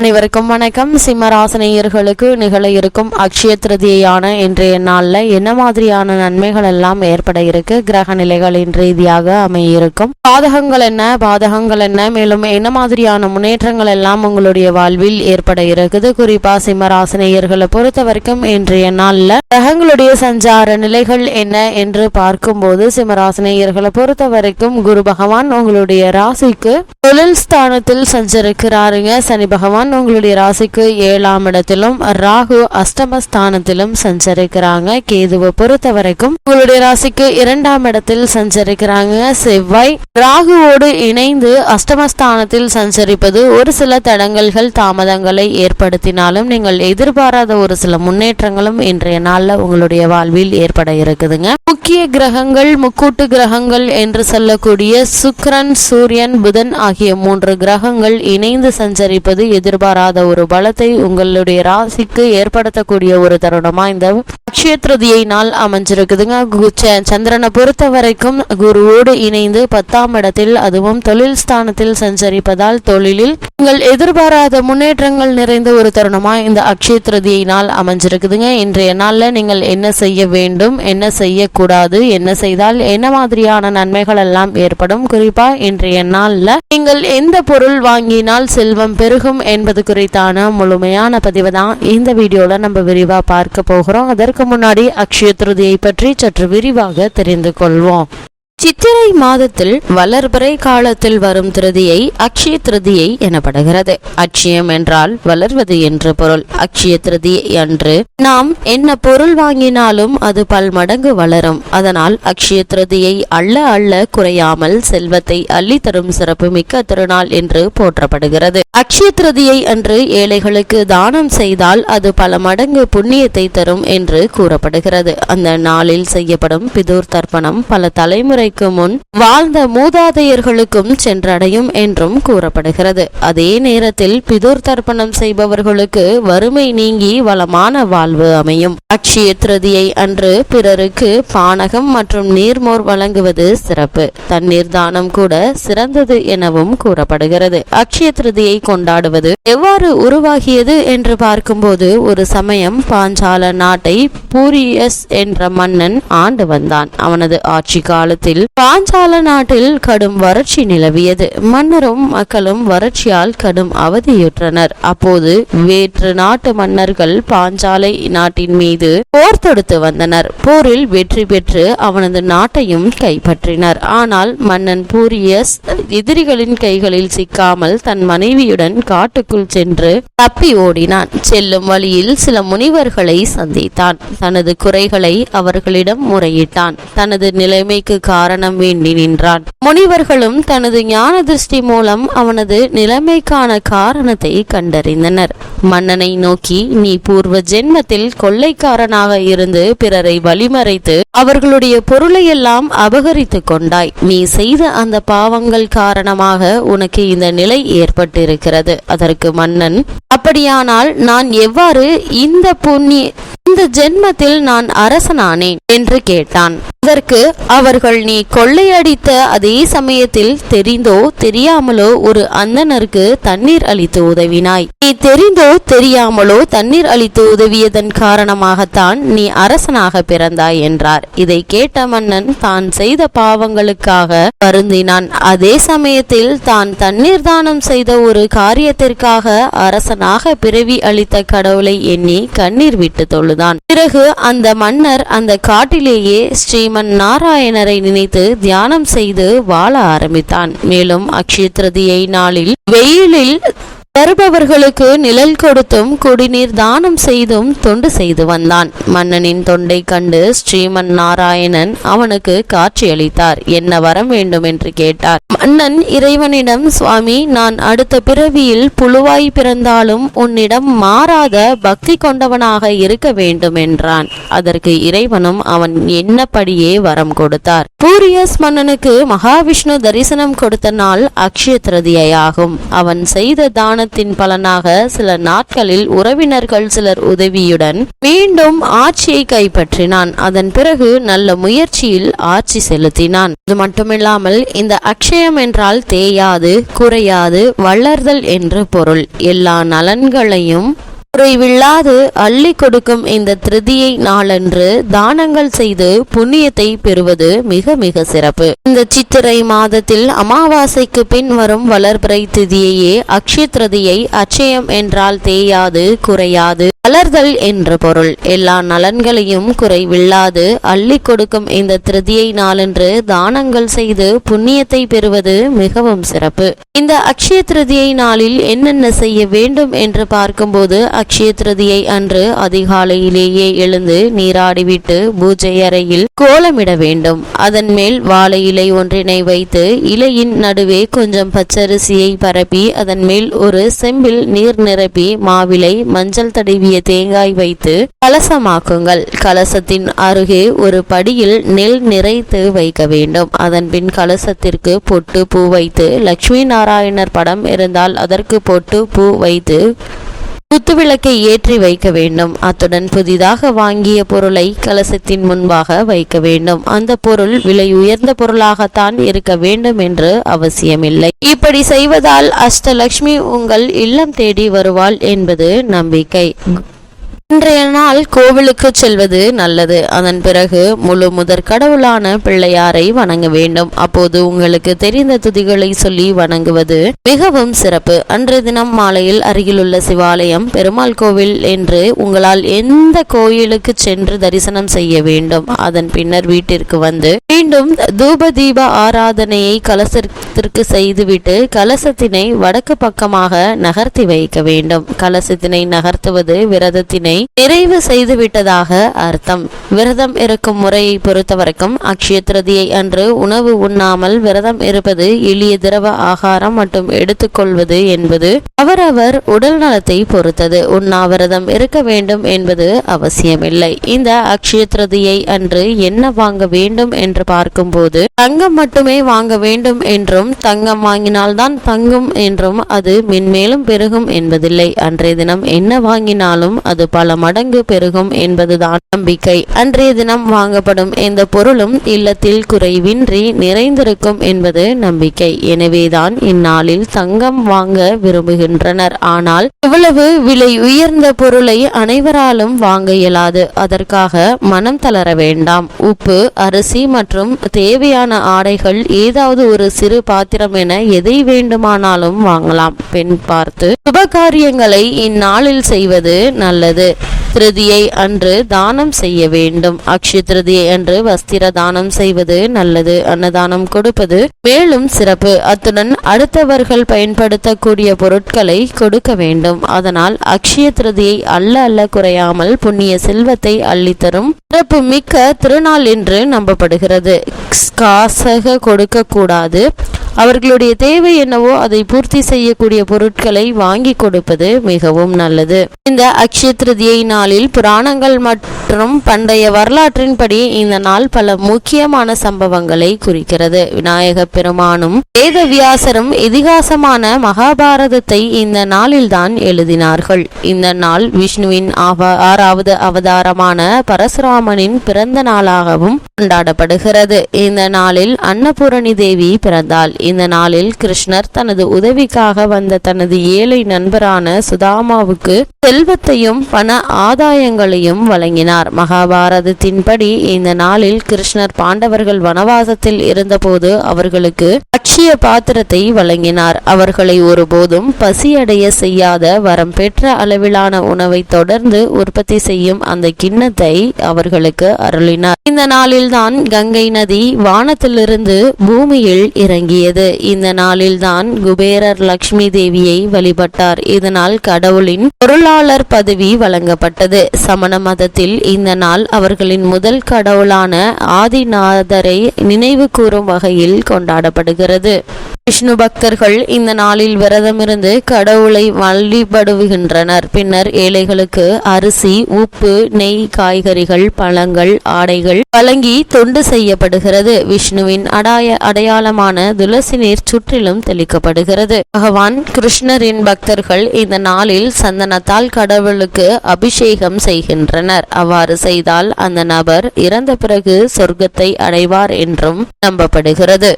அனைவருக்கும் வணக்கம். சிம்மராசனையர்களுக்கு நிகழ இருக்கும் அக்ஷய திருதியான இன்றைய நாள்ல என்ன மாதிரியான நன்மைகள் எல்லாம் ஏற்பட இருக்கு? கிரக நிலைகளின் ரீதியாக அமையிருக்கும். பாதகங்கள் என்ன? பாதகங்கள் என்ன? மேலும் என்ன மாதிரியான முன்னேற்றங்கள் எல்லாம் உங்களுடைய வாழ்வில் ஏற்பட இருக்குது? குறிப்பா சிம்மராசனையர்களை பொறுத்த வரைக்கும் இன்றைய நாள்ல கிரகங்களுடைய சஞ்சார நிலைகள் என்ன என்று பார்க்கும்போது சிம்மராசனையர்களை பொறுத்த வரைக்கும் குரு பகவான் உங்களுடைய ராசிக்கு தொழில் ஸ்தானத்தில் சஞ்சரிக்கிறாருங்க. சனி பகவான் உங்களுடைய ராசிக்கு ஏழாம் இடத்திலும் ராகு அஷ்டமஸ்தானத்திலும் சஞ்சரிக்கிறாங்க. கேதுவை பொறுத்த வரைக்கும் உங்களுடைய ராசிக்கு இரண்டாம் இடத்தில் சஞ்சரிக்கிறாங்க. செவ்வாய் ராகுவோடு இணைந்து அஷ்டமஸ்தானத்தில் சஞ்சரிப்பது ஒரு சில தடங்கல்கள் தாமதங்களை ஏற்படுத்தினாலும் நீங்கள் எதிர்பாராத ஒரு சில முன்னேற்றங்களும் இன்றைய நாள்ல உங்களுடைய வாழ்வில் ஏற்பட இருக்குதுங்க. முக்கிய கிரகங்கள் முக்கூட்டு கிரகங்கள் என்று சொல்லக்கூடிய சுக்ரன் சூரியன் புதன் ஆகிய மூன்று கிரகங்கள் இணைந்து சஞ்சரிப்பது எதிர் எதிர்பாராத ஒரு பலத்தை உங்களுடைய ராசிக்கு ஏற்படுத்தக்கூடிய ஒரு தருணமா இந்த அக்ஷயத்ருதியை நாள் அமைஞ்சிருக்குதுங்க. கு- ச- சந்திரனை பொறுத்த வரைக்கும் குருவோடு இணைந்து பத்தாம் இடத்தில் அதுவும் தொழில் ஸ்தானத்தில் சஞ்சரிப்பதால் தொழிலில் உங்கள் எதிர்பாராத முன்னேற்றங்கள் நிறைந்த ஒரு தருணமா இந்த அக்ஷயத்ருதியை நாள் அமைஞ்சிருக்குதுங்க. இன்றைய நாள்ல நீங்கள் என்ன செய்ய வேண்டும் என்ன செய்யக்கூடாது என்ன செய்தால் என்ன மாதிரியான நன்மைகள் எல்லாம் ஏற்படும்? குறிப்பா இன்றைய நாள்ல நீங்கள் எந்த பொருள் வாங்கினால் செல்வம் பெருகும் என்பது குறித்தான முழுமையான பதிவு தான் இந்த வீடியோல நம்ம விரிவா பார்க்க போகிறோம். அதற்கு முன்னாடி அக்ஷய திருதியை பற்றி சற்று விரிவாக தெரிந்து கொள்வோம். சித்திரை மாதத்தில் வளர்பறை காலத்தில் வரும் திருதியை அக்ஷய திருதியை எனப்படுகிறது. அக்ஷயம் என்றால் வளர்வது என்று பொருள். அக்ஷய திருதியை அன்று நாம் என்ன பொருள் வாங்கினாலும் அது பல் மடங்கு வளரும். அதனால் அக்ஷய திருதியை அள்ள அள்ள குறையாமல் செல்வத்தை அள்ளி தரும் சிறப்பு மிக்க திருநாள் என்று போற்றப்படுகிறது. அக்ஷய திருதியை அன்று ஏழைகளுக்கு தானம் செய்தால் அது பல மடங்கு புண்ணியத்தை தரும் என்று கூறப்படுகிறது. அந்த நாளில் செய்யப்படும் பிதூர் தர்ப்பணம் பல தலைமுறை தலைமுறைக்கு முன் வாழ்ந்த மூதாதையர்களுக்கும் சென்றடையும் என்றும் கூறப்படுகிறது. அதே நேரத்தில் பிதுர் தர்ப்பணம் செய்பவர்களுக்கு வறுமை நீங்கி வளமான வாழ்வு அமையும். அட்சய திருதியை அன்று பிறருக்கு பானகம் மற்றும் நீர்மோர் வழங்குவது சிறப்பு. தண்ணீர் தானம் கூட சிறந்தது எனவும் கூறப்படுகிறது. அட்சய திருதியை கொண்டாடுவது எவ்வாறு உருவாகியது என்று பார்க்கும்போது ஒரு சமயம் பாஞ்சால நாட்டை பூரியஸ் என்ற மன்னன் ஆண்டு வந்தான். அவனது ஆட்சி காலத்தில் பாஞ்சால நாட்டில் கடும் வறட்சி நிலவியது. மன்னரும் மக்களும் வறட்சியால் கடும் அவதியுற்றனர். அப்போது வேற்று நாட்டு மன்னர்கள் பாஞ்சாலை நாட்டின் மீது போர் தொடுத்து வந்தனர். போரில் வெற்றி பெற்று அவனது நாட்டையும் கைப்பற்றினர். ஆனால் மன்னன் பூரியஸ் எதிரிகளின் கைகளில் சிக்காமல் தன் மனைவியுடன் காட்டுக்குள் சென்று தப்பி ஓடினான். செல்லும் வழியில் சில முனிவர்களை சந்தித்தான். தனது குறைகளை அவர்களிடம் முறையிட்டான். தனது நிலைமைக்கு காரணம் வேண்டி நின்றான். முனிவர்களும் தனது ஞான திருஷ்டி மூலம் அவனது நிலைமைக்கான காரணத்தை கண்டறிந்தனர். மன்னனை நோக்கி நீ பூர்வ ஜென்மத்தில் கொள்ளைக்காரனாக இருந்து பிறரை வழிமறைத்து அவர்களுடைய பொருளையெல்லாம் அபகரித்து கொண்டாய். நீ செய்த அந்த பாவங்கள் காரணமாக உனக்கு இந்த நிலை ஏற்பட்டிருக்கிறது. அதற்கு மன்னன் அப்படியானால் நான் எவ்வாறு இந்த புண்ணிய இந்த ஜென்மத்தில் நான் அரசனானேன்? என்று கேட்டான். அதற்கு அவர்கள் நீ கொள்ளையடித்த அதே சமயத்தில் தெரிந்தோ தெரியாமலோ ஒரு அந்தணருக்கு தண்ணீர் அளித்து உதவினாய். நீ தெரிந்தோ தெரியாமலோ தண்ணீர் அளித்து உதவியதன் காரணமாகத்தான் நீ அரசனாக பிறந்தாய் என்றார். இதை கேட்ட மன்னன் தான் செய்த பாவங்களுக்காக வருந்தினான். அதே சமயத்தில் தான் தண்ணீர் தானம் செய்த ஒரு காரியத்திற்காக அரசனாக பிறவி அளித்த கடவுளை எண்ணி கண்ணீர் விட்டு தொழுதான். பிறகு அந்த மன்னர் அந்த காட்டிலேயே ஸ்ரீமன் நாராயணரை நினைத்து தியானம் செய்து வாழ ஆரம்பித்தான். மேலும் அக்ஷய திருதியை நாளில் வெயிலில் வருபவர்களுக்கு நிழல் கொடுத்தும் குடிநீர் தானம் செய்தும் தொண்டு செய்து வந்தான். மன்னனின் தொண்டை கண்டு ஸ்ரீமன் நாராயணன் அவனுக்கு காட்சியளித்தார். என்ன வரம் வேண்டும்? என்று கேட்டார். மன்னன் இறைவனிடம் சுவாமி நான் அடுத்த பிறவியில் புழுவாய் பிறந்தாலும் உன்னிடம் மாறாத பக்தி கொண்டவனாக இருக்க வேண்டும் என்றான். அதற்கு இறைவனும் அவன் என்னப்படியே வரம் கொடுத்தார். பூரியஸ் மன்னனுக்கு மகாவிஷ்ணு தரிசனம் கொடுத்த நாள் அக்ஷய திருதியாகும். அவன் செய்த தான தர்மத்தின் பலனாக சில நாட்களில் உறவினர்கள் சிலர் உதவியுடன் மீண்டும் ஆட்சியை கைப்பற்றினான். அதன் பிறகு நல்ல முயற்சியில் ஆட்சி செலுத்தினான். இது மட்டுமில்லாமல் இந்த அக்ஷயம் என்றால் தேயாது குறையாது வளர்தல் என்று பொருள். எல்லா நலன்களையும் குறைவில்லாது அள்ளி கொடுக்கும் இந்த திருதியை நாளன்று தானங்கள் செய்து புண்ணியத்தை பெறுவது மிக மிக சிறப்பு. இந்த சித்திரை மாதத்தில் அமாவாசைக்கு பின் வரும் வளர்பிறை திதியையே அக்ஷய திருதியை அச்சயம் என்றால் தேயாது குறையாது. வளர்தல் என்ற பொருள். எல்லா நலன்களையும் குறைவில்லாது அள்ளி கொடுக்கும் இந்த திருதியை நாளன்று தானங்கள் செய்து புண்ணியத்தை பெறுவது மிகவும் சிறப்பு. இந்த அக்ஷய திருதியை நாளில் என்னென்ன செய்ய வேண்டும் என்று பார்க்கும்போது அக்ஷய அன்று அதிகாலையிலேயே எழுந்து நீராடிவிட்டு பூஜை அறையில் கோலமிட வேண்டும். அதன் மேல் வாழை இலை ஒன்றினை வைத்து இலையின் நடுவே கொஞ்சம் பச்சரிசியை பரப்பி அதன் மேல் ஒரு செம்பில் நீர் நிரப்பி மாவிலை மஞ்சள் தடவிய தேங்காய் வைத்து கலசமாக்குங்கள். கலசத்தின் அருகே ஒரு படியில் நெல் நிறைத்து வைக்க வேண்டும். அதன் பின் கலசத்திற்கு பொட்டு பூ வைத்து லட்சுமி நாராயணர் படம் இருந்தால் அதற்கு பொட்டு பூ வைத்து குத்துவிளக்கை ஏற்றி வைக்க வேண்டும். அத்துடன் புதிதாக வாங்கிய பொருளை கலசத்தின் முன்பாக வைக்க வேண்டும். அந்த பொருள் விலை உயர்ந்த பொருளாகத்தான் இருக்க வேண்டும் என்று அவசியமில்லை. இப்படி செய்வதால் அஷ்டலக்ஷ்மி உங்கள் இல்லம் தேடி வருவாள் என்பது நம்பிக்கை. இன்றைய நாள் கோவிலுக்கு செல்வது நல்லது. அதன் பிறகு முழு முதற் கடவுளான பிள்ளையாரை வணங்க வேண்டும். அப்போது உங்களுக்கு தெரிந்த துதிகளை சொல்லி வணங்குவது மிகவும் சிறப்பு. அன்றைய தினம் மாலையில் அருகிலுள்ள சிவாலயம் பெருமாள் கோவில் என்று உங்களால் எந்த கோயிலுக்கு சென்று தரிசனம் செய்ய வேண்டும். அதன் பின்னர் வீட்டிற்கு வந்து மீண்டும் தூப தீப ஆராதனையை கலசத்திற்கு செய்துவிட்டு கலசத்தினை வடக்கு பக்கமாக நகர்த்தி வைக்க வேண்டும். கலசத்தினை நகர்த்துவது விரதத்தினை நிறைவு செய்துவிட்டதாக அர்த்தம். விரதம் இருக்கும் முறையை பொறுத்தவரைக்கும் அக்ஷய திருதியை அன்று உணவு உண்ணாமல் விரதம் இருப்பது எளிய திரவ ஆகாரம் மட்டும் எடுத்துக்கொள்வது என்பது அவரவர் உடல் நலத்தை பொறுத்தது. உண்ணாவிரதம் இருக்க வேண்டும் என்பது அவசியமில்லை. இந்த அக்ஷய திருதியை அன்று என்ன வாங்க வேண்டும் என்று பார்க்கும்போது தங்கம் மட்டுமே வாங்க வேண்டும் என்றும் தங்கம் வாங்கினால்தான் தங்கும் என்றும் அது மென்மேலும் பெருகும் என்பதில்லை. அன்றைய தினம் என்ன வாங்கினாலும் அது பல மடங்கு பெருகும் என்பதுதான் நம்பிக்கை. அன்றைய தினம் வாங்கப்படும் எந்த பொருளும் இல்லத்தில் குறைவின்றி நிறைந்திருக்கும் என்பது நம்பிக்கை. எனவேதான் இந்நாளில் தங்கம் வாங்க விரும்புகின்றனர். ஆனால் இவ்வளவு விலை உயர்ந்த பொருளை அனைவராலும் வாங்க இயலாது. அதற்காக மனம் தளர வேண்டாம். உப்பு அரிசி மற்றும் தேவையான ஆடைகள் ஏதாவது ஒரு சிறு பாத்திரம் என எதை வேண்டுமானாலும் வாங்கலாம். பெண் பார்த்து சுபகாரியங்களை இந்நாளில் செய்வது நல்லது. திருதியை அன்று தானம் செய்ய வேண்டும். அக்ஷய திருதியை அன்று வஸ்திர தானம் செய்வது நல்லது. அன்னதானம் கொடுப்பது மேலும் சிறப்பு. அத்துடன் அடுத்தவர்கள் பயன்படுத்தக்கூடிய பொருட்களை கொடுக்க வேண்டும். அதனால் அக்ஷய திருதியை அல்ல அல்ல குறையாமல் புண்ணிய செல்வத்தை அள்ளித்தரும் சிறப்பு மிக்க திருநாள் என்று நம்பப்படுகிறது. காசக கொடுக்க கூடாது அவர்களுடைய தேவை என்னவோ அதை பூர்த்தி செய்யக்கூடிய பொருட்களை வாங்கி கொடுப்பது மிகவும் நல்லது. இந்த அக்ஷய திருதியை நாளில் புராணங்கள் மற்றும் பண்டைய வரலாற்றின்படி இந்த நாள் பல முக்கியமான சம்பவங்களை குறிக்கிறது. விநாயக பெருமானும் வேதவியாசரும் இதிகாசமான மகாபாரதத்தை இந்த நாளில்தான் எழுதினார்கள். இந்த நாள் விஷ்ணுவின் ஆறாவது அவதாரமான பரசுராமனின் பிறந்த நாளாகவும் கொண்டாடப்படுகிறது. இந்த நாளில் அன்னபூரணி தேவி பிறந்தாள். இந்த நாளில் கிருஷ்ணர் தனது உதவிக்காக வந்த தனது ஏழை நண்பரான சுதாமாவுக்கு செல்வத்தையும் பண ஆதாயங்களையும் வழங்கினார். மகாபாரதத்தின்படி இந்த நாளில் கிருஷ்ணர் பாண்டவர்கள் வனவாசத்தில் இருந்தபோது அவர்களுக்கு அட்சிய பாத்திரத்தை வழங்கினார். அவர்களை ஒருபோதும் பசியடைய செய்யாத வரம் பெற்ற அளவிலான உணவை தொடர்ந்து உற்பத்தி செய்யும் அந்த கிண்ணத்தை அவர் அவர்களுக்கு அருளினார். இந்த நாளில்தான் கங்கை நதி வானத்திலிருந்து பூமியில் இறங்கியது. இந்த நாளில்தான் குபேரர் லக்ஷ்மி தேவியை வழிபட்டார். இதனால் கடவுளின் பொருளாளர் பதவி வழங்கப்பட்டது. சமண மதத்தில் இந்த நாள் அவர்களின் முதல் கடவுளான ஆதிநாதரை நினைவு கூறும் வகையில் கொண்டாடப்படுகிறது. விஷ்ணு பக்தர்கள் இந்த நாளில் விரதமிருந்து கடவுளை வழிபடுகின்றனர். பின்னர் ஏழைகளுக்கு அரிசி உப்பு நெய் காய்கறிகள் பழங்கள் ஆடைகள் வழங்கி தொண்டு செய்யப்படுகிறது. விஷ்ணுவின் அடாய அடையாளமான துளசி நீர் சுற்றிலும் தெளிக்கப்படுகிறது. பகவான் கிருஷ்ணரின் பக்தர்கள் இந்த நாளில் சந்தனத்தால் கடவுளுக்கு அபிஷேகம் செய்கின்றனர். அவ்வாறு செய்தால் அந்த நபர் இறந்த பிறகு சொர்க்கத்தை அடைவார் என்றும் நம்பப்படுகிறது.